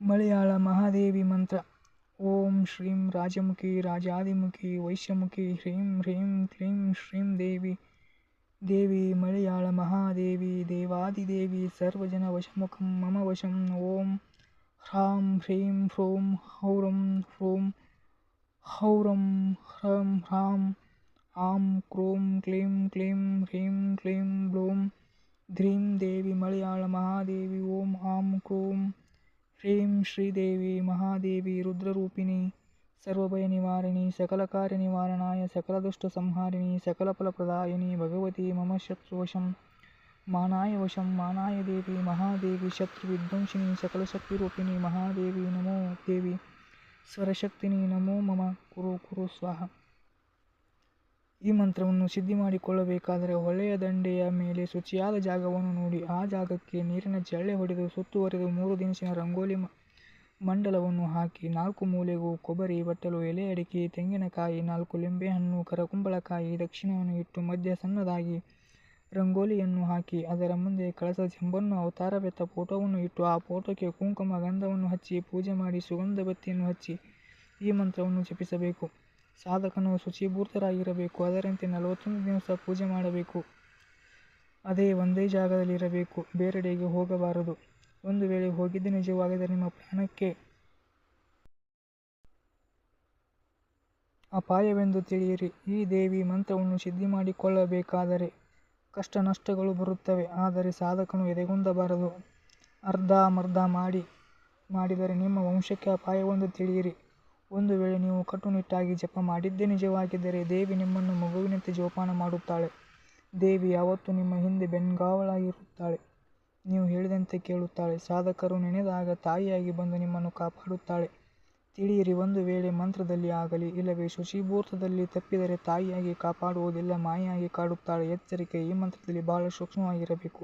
ಮಲಯಾಳ ಮಹಾದೇವಿ ಮಂತ್ರ ಓಂ ಶ್ರೀಂ ರಾಜಮುಖಿ ರಾಜಾದಿಮುಖಿ ವೈಶ್ಯಮುಖಿ ಹ್ರೀಂ ಹ್ರೀಂ ಕ್ಲೀಂ ಶ್ರೀಂ ದೇವಿ ದೇವಿ ಮಲಯಾಳ ಮಹಾದೇವಿ ದೇವಾದಿದೇವಿ ಸರ್ವಜನ ವಶಮುಖಂ ಮಮ ವಶಂ ಓಂ ಹ್ರಾಂ ಹ್ರೀಂ ಹ್ರೂಂ ಹೌರಂ ಹ್ರೂಂ ಹೌರಂ ಹ್ರಂ ಹ್ರಾಂ ಆಂ ಕ್ರೂಂ ಕ್ಲೀಂ ಕ್ಲೀಂ ಹ್ರೀಂ ಕ್ಲೀಂ ಬ್ಲೂಂ ಧ್ರೀಂ ದೇವಿ ಮಲಯಾಳ ಮಹಾದೇವಿ ಓಂ ಆಂ ಕ್ರೂಂ ಹ್ರೀಂ ಶ್ರೀದೇವಿ ಮಹಾದೇವಿ ರುದ್ರರೂಪಿಣಿ ಸರ್ವಭಯ ನಿವಾರಿಣಿ ಸಕಲ ಕಾರ್ಯ ನಿವಾರಣಾಯ ಸಕಲ ದುಷ್ಟ ಸಂಹಾರಿಣಿ ಸಕಲ ಫಲಪ್ರದಾಯಿನಿ ಭಗವತಿ ಮಮ ಶತ್ರುವಶಂ ಮಾನಾಯ ವಶಂ ಮಾನಾಯ ದೇವಿ ಮಹಾದೇವಿ ಶತ್ರು ವಿಧ್ವಂಸಿನಿ ಸಕಲ ಶಕ್ತಿರೂಪಿಣಿ ಮಹಾದೇವಿ ನಮೋ ದೇವಿ ಸ್ವರಶಕ್ತಿನಿ ನಮೋ ಮಮ ಕುರು ಕುರು ಸ್ವಾಹ ಈ ಮಂತ್ರವನ್ನು ಸಿದ್ಧಿ ಮಾಡಿಕೊಳ್ಳಬೇಕಾದರೆ ಹೊಳೆಯ ದಂಡೆಯ ಮೇಲೆ ಶುಚಿಯಾದ ಜಾಗವನ್ನು ನೋಡಿ. ಆ ಜಾಗಕ್ಕೆ ನೀರಿನ ಜಳ್ಳೆ ಹೊಡೆದು ಸುತ್ತುವರೆದು ಮೂರು ದಿನಸಿನ ರಂಗೋಲಿ ಮಂಡಲವನ್ನು ಹಾಕಿ ನಾಲ್ಕು ಮೂಲೆಗೂ ಕೊಬ್ಬರಿ, ಬಟ್ಟಲು, ಎಲೆ, ಅಡಿಕೆ, ತೆಂಗಿನಕಾಯಿ, ನಾಲ್ಕು ಲಿಂಬೆಹಣ್ಣು, ಕರಕುಂಬಳಕಾಯಿ, ದಕ್ಷಿಣವನ್ನು ಇಟ್ಟು ಮಧ್ಯ ಸಣ್ಣದಾಗಿ ರಂಗೋಲಿಯನ್ನು ಹಾಕಿ ಅದರ ಮುಂದೆ ಕಳಸ ಚೆಂಬನ್ನು ಅವತಾರವೆತ್ತ ಫೋಟೋವನ್ನು ಇಟ್ಟು ಆ ಫೋಟೋಕ್ಕೆ ಕುಂಕುಮ ಗಂಧವನ್ನು ಹಚ್ಚಿ ಪೂಜೆ ಮಾಡಿ ಸುಗಂಧ ಬತ್ತಿಯನ್ನು ಹಚ್ಚಿ ಈ ಮಂತ್ರವನ್ನು ಜಪಿಸಬೇಕು. ಸಾಧಕನು ಶುಚಿಭೂತರಾಗಿರಬೇಕು, ಅದರಂತೆ ನಲವತ್ತೊಂದು ದಿವಸ ಪೂಜೆ ಮಾಡಬೇಕು. ಅದೇ ಒಂದೇ ಜಾಗದಲ್ಲಿ ಇರಬೇಕು ಬೇರೆಡೆಗೆ ಹೋಗಬಾರದು. ಒಂದು ವೇಳೆ ಹೋಗಿದ್ದು ನಿಜವಾಗಿದ್ದರೆ ನಿಮ್ಮ ಪ್ರಾಣಕ್ಕೆ ಅಪಾಯವೆಂದು ತಿಳಿಯಿರಿ. ಈ ದೇವಿ ಮಂತ್ರವನ್ನು ಸಿದ್ಧಿ ಮಾಡಿಕೊಳ್ಳಬೇಕಾದರೆ ಕಷ್ಟ ನಷ್ಟಗಳು ಬರುತ್ತವೆ, ಆದರೆ ಸಾಧಕನು ಎದೆಗುಂದಬಾರದು. ಅರ್ಧಮರ್ಧ ಮಾಡಿ, ಮಾಡಿದರೆ ನಿಮ್ಮ ವಂಶಕ್ಕೆ ಅಪಾಯವೆಂದು ತಿಳಿಯಿರಿ. ಒಂದು ವೇಳೆ ನೀವು ಕಟ್ಟುನಿಟ್ಟಾಗಿ ಜಪ ಮಾಡಿದ್ದೇ ನಿಜವಾಗಿದ್ದರೆ ದೇವಿ ನಿಮ್ಮನ್ನು ಮಗುವಿನಂತೆ ಜೋಪಾನ ಮಾಡುತ್ತಾಳೆ. ದೇವಿ ಯಾವತ್ತೂ ನಿಮ್ಮ ಹಿಂದೆ ಬೆನ್ಗಾವಲಾಗಿರುತ್ತಾಳೆ ನೀವು ಹೇಳಿದಂತೆ ಕೇಳುತ್ತಾಳೆ. ಸಾಧಕರು ನೆನೆದಾಗ ತಾಯಿಯಾಗಿ ಬಂದು ನಿಮ್ಮನ್ನು ಕಾಪಾಡುತ್ತಾಳೆ. ತಿಳಿಯಿರಿ, ಒಂದು ವೇಳೆ ಮಂತ್ರದಲ್ಲಿ ಆಗಲಿ, ಇಲ್ಲವೇ ಶುಚಿಭೂತದಲ್ಲಿ ತಪ್ಪಿದರೆ ತಾಯಿಯಾಗಿ ಕಾಪಾಡುವುದಿಲ್ಲ ಮಾಯಾಗಿ ಕಾಡುತ್ತಾಳೆ. ಎಚ್ಚರಿಕೆ ಈ ಮಂತ್ರದಲ್ಲಿ ಬಹಳ ಸೂಕ್ಷ್ಮವಾಗಿರಬೇಕು.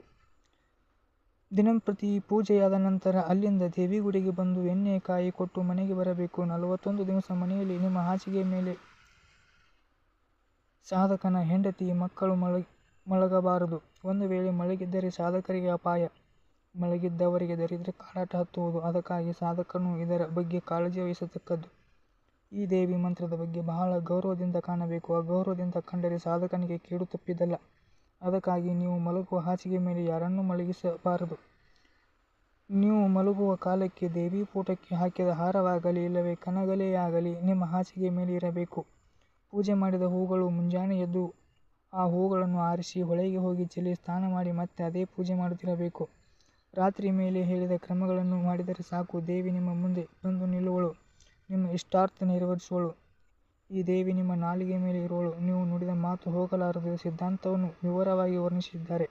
ದಿನಂಪ್ರತಿ ಪೂಜೆಯಾದ ನಂತರ ಅಲ್ಲಿಂದ ದೇವಿ ಗುಡಿಗೆ ಬಂದು ಎಣ್ಣೆ ಕಾಯಿ ಕೊಟ್ಟು ಮನೆಗೆ ಬರಬೇಕು. ನಲವತ್ತೊಂದು ದಿವಸ ಮನೆಯಲ್ಲಿ ನಿಮ್ಮ ಹಾಸಿಗೆ ಮೇಲೆ ಸಾಧಕನ ಹೆಂಡತಿ, ಮಕ್ಕಳು ಮಳ, ಮಲಗಬಾರದು. ಒಂದು ವೇಳೆ ಮಲಗಿದ್ದರೆ ಸಾಧಕರಿಗೆ ಅಪಾಯ. ಮಲಗಿದ್ದವರಿಗೆ ದರಿದ್ರ ಕಾಡಾಟ ಹತ್ತುವುದು, ಅದಕ್ಕಾಗಿ ಸಾಧಕನು ಇದರ ಬಗ್ಗೆ ಕಾಳಜಿ ವಹಿಸತಕ್ಕದ್ದು. ಈ ದೇವಿ ಮಂತ್ರದ ಬಗ್ಗೆ ಬಹಳ ಗೌರವದಿಂದ ಕಾಣಬೇಕು. ಅಗೌರವದಿಂದ ಕಂಡರೆ ಸಾಧಕನಿಗೆ ಕೇಡು ತಪ್ಪಿದ್ದಲ್ಲ. ಅದಕ್ಕಾಗಿ ನೀವು ಮಲಗುವ ಹಾಸಿಗೆ ಮೇಲೆ ಯಾರನ್ನೂ ಮಲಗಿಸಬಾರದು. ನೀವು ಮಲಗುವ ಕಾಲಕ್ಕೆ ದೇವಿ ಪೂಟಕ್ಕೆ ಹಾಕಿದ ಹಾರವಾಗಲಿ, ಇಲ್ಲವೇ ಕನಗಲೆಯಾಗಲಿ, ನಿಮ್ಮ ಹಾಸಿಗೆ ಮೇಲೆ ಇರಬೇಕು. ಪೂಜೆ ಮಾಡಿದ ಹೂಗಳು ಮುಂಜಾನೆ ಎದ್ದು ಆ ಹೂಗಳನ್ನು ಆರಿಸಿ ಹೊಳೆಗೆ ಹೋಗಿ ಚೆಲ್ಲಿ ಸ್ನಾನ ಮಾಡಿ ಮತ್ತೆ ಅದೇ ಪೂಜೆ ಮಾಡುತ್ತಿರಬೇಕು. ರಾತ್ರಿ ಮೇಲೆ ಹೇಳಿದ ಕ್ರಮಗಳನ್ನು ಮಾಡಿದರೆ ಸಾಕು. ದೇವಿ ನಿಮ್ಮ ಮುಂದೆ ಬಂದು ನಿಲ್ಲುವಳು. ನಿಮ್ಮ ಇಷ್ಟಾರ್ಥ ನೆರವೇರಿಸುವಳು. ಈ ದೇವಿ ನಿಮ್ಮ ನಾಲಿಗೆ ಮೇಲೆ ಇರುವಳು ನೀವು ನುಡಿದ ಮಾತು ಹೋಗಲಾರದು ಸಿದ್ಧಾಂತವನ್ನು ವಿವರವಾಗಿ ವರ್ಣಿಸಿದ್ದಾರೆ.